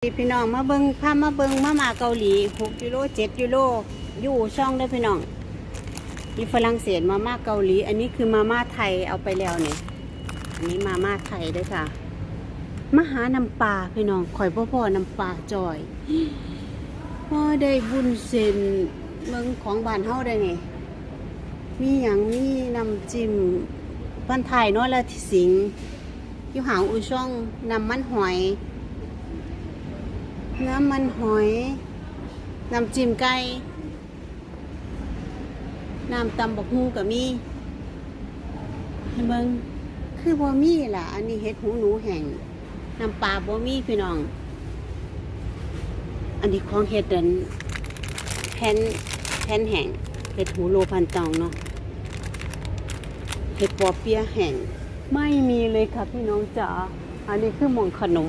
พี่น้องมาเบิงพามาเบิงมามาเกาหลีหกยูโรเจ็ดยูโรอยู่ช่องได้พี่น้องมีฝรั่งเศสมาม่าเกาหลี อันนี้คือมาม่าไทยเอาไปแล้วเนี่ยอันนี้มาม่าไทยด้วยค่ะมาหาน้ำปลาพี่น้องข่อยพ่อพ่อน้ำปลาจอยพ่อได้บุญเซนเมืองของบ้านเฮาได้ไงมีอย่างมีน้ำจิ้มบ้านไทยเนาะละที่สิงอยู่หางอุช่องน้ำมันหอย น้ำมันหอย น้ำจิ้มไก่ น้ำตำบักฮูกับมีให้เบิงคือบ่มีล่ะ อันนี้เห็ดหูหนูแห้งน้ำปลาบ่มีพี่น้อง อันนี้ของเห็ดเดินแผ่นแผ่นแห้งเห็ดหูโลพันตองเนาะเห็ดปอเปียะแห้งไม่มีเลยค่ะพี่น้องจ๋าอันนี้คือหมองขนม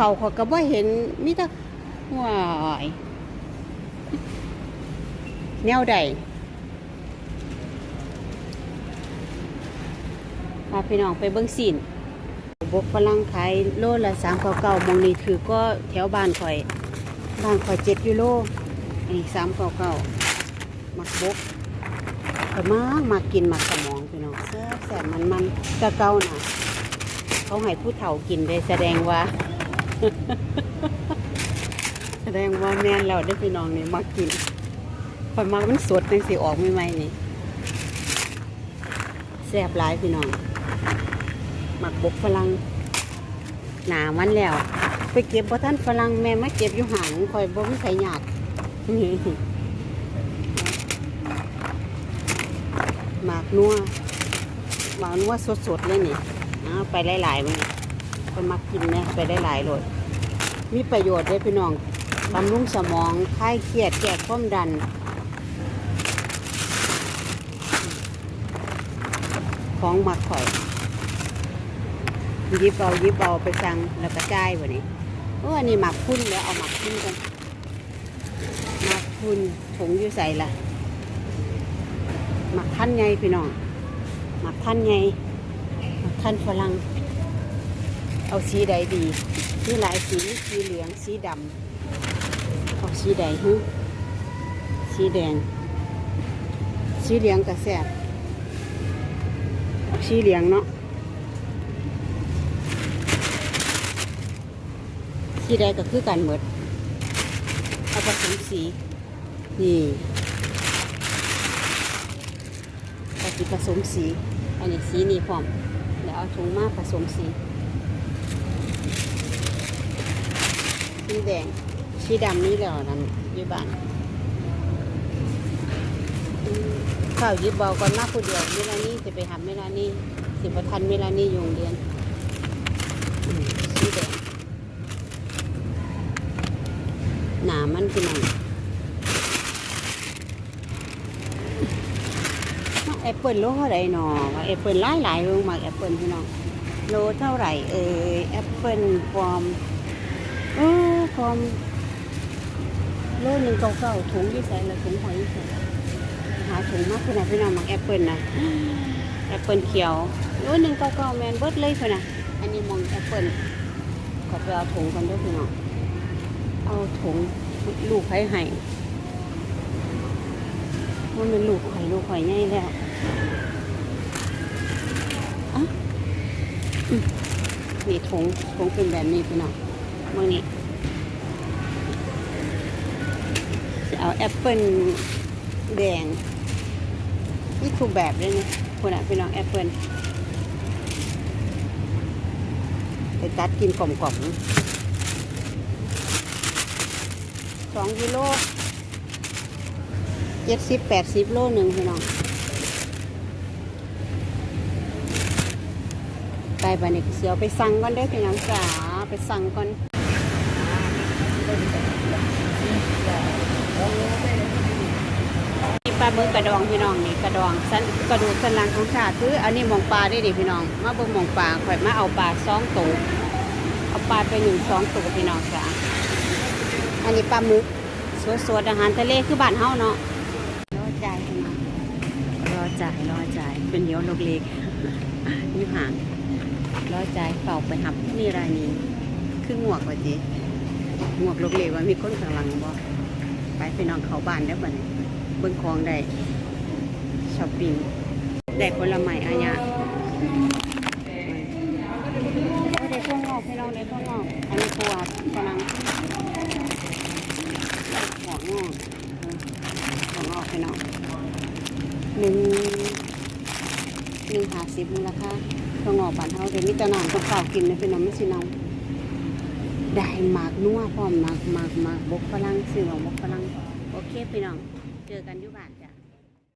เขาเขาก็บ่เห็นมิตรว้ายแนวใดพาพี่น้องไปเบิ้งสินบกฝรั่งขายโลละสามเก้าเก้ามองนี้ถือก็แถวบ้านข่อย บ้านข่อยเจ็ดยูโรอันนี้สามเก้าเก้ามักบกก็มากมากินมักสมองพี่น้องแซ่บแซ่บมันมันกะเก้าน่ะ เขาให้ผู้เฒ่ากินได้แสดงว่า แสดงว่าแม่นแล้วได้อพี่น้องนี่มากินคอมามันสดจังสิออกใหม่ๆนี่แซ่บหลายพี่น้อง หมักบกฝรั่งหนามันแล้ว ไปเก็บบ่ท่านฝรั่งแม่มาเก็บอยู่หางคอยบ่มีใครหยาดหมากนัวหมากนัวสดๆเลยนี่ เอาไปหลายๆมัน ไปมักกินเนี่ยไปได้หลายๆเลยมีประโยชน์เลยพี่น้องบำรุงสมองคลายเครียดแก้ความดัน ของมักข่อยยิบเอายิบเอาไปสั่งแล้วก็จ่ายวันนี้โอ้อันนี้หมักพุ่นแล้วเอาหมักพุ่นกันหมักพุ่นถุงอยู่ใส่ละหมักท่านไงพี่น้องหมักท่านไงหมักท่านฝรั่ง เอาสีใดดีมีหลายสีสีเหลืองสีดำเอาสีใดฮึสีแดง สีเหลืองกระแสบสีเหลืองเนาะสีแดงก็คือกันหมดเอาผสมสีนี่เอาสีผสมสี อันนี้สีนี่พร้อมแล้วเอาถุงมาผสมสี สีแดง สีดำนี่แล้วนั่นอยู่บ้านข้าวยิบเบาก่อนมาผู้เดียวเวลานี้จะไปหาเวลานี้สิบทันเวลานี้อยู่โรงเรียนสีแดงหนามันคือหนังแอปเปิลโลเท่าไร่หนอว่าแอปเปิลหลายหลายลงมาแอปเปิลพี่น้องโลเท่าไหร่เอ่ยแอปเปิลฟอร์ม อฟอร์มโลหนึ่งเก้าเก้าถุงยี่ใส่ละถุงหอยยี่ใส่หาถุงมากขนาดพี่น้องมักแอปเปิลนะแอปเปิลเขียวโลหนึ่งเก้าเก้าแมนเบิร์ดเลยคนน่ะอันนี้มองแอปเปิลขอไปเอาถุงกันด้วยพี่น้องเอาถุงลูกไผ่ให้ว่ามันลูกไข่ลูกไข่ใหญ่แล้วอะอืมนี่ถุงถุงเป็นแบบนี้พี่น้องมื่อนี้ เอาแอปเปิลแดงนี่ถูกแบบเลยนี่คนอะพี่น้องแอปเปิลไปตัดกินกล่อมๆสองกิโลเจ็ดสิบแปดสิบโลหนึ่งพี่น้องไปไปนี่เสียวไปสั่งก่อนได้อพี่น้องจ๋าไปสั่งก่อนนี่ปลา เบิ้งกระดองพี่น้องนี่กระดองสันกระดูกสันหลังของชาติคืออันนี้มองปลาได้ดิพี่น้อง มาเบิ้งมองปลาข่อยมาเอาปลาสองตัวเอาปลาไปหนึ่งสองตัวพี่น้องจ๋าอันนี้ปลาหมึกสดๆอาหารทะเลคือบ้านเฮาเนาะรอจ่ายเนาะรอจ่ายรอจ่ายเป็นเดียวลูกเล็กอยู่ห่างรอจ่ายเฝ้าไปหับนี่รายนี้คือหมวกว่าจีหมวกลูกเหลวว่ามีคนข้างหลังบ่ไปพี่น้องเขาบ้านแล้วบัดนี้ เบิ่งของได้ช้อปปิ้งได้ผลไม้อาญะได้พวงอกพี่น้องได้พวงอกอันนี้ตัวฝรั่งได้หัวงอกหัวงอกพี่น้องหนึ่งหนึ่งหาสิบมูลค่าตัวงอกบ้านเฮาเดี๋ยวมีตะนานต้องเฝ้ากินนะพี่น้องไม่สิน้องได้หมากนัวพร้อมหมากหมากหมากบกฝรั่งซื้อหมากบกฝรั่งโอเคพี่น้อง เจอกันอยู่บ้าน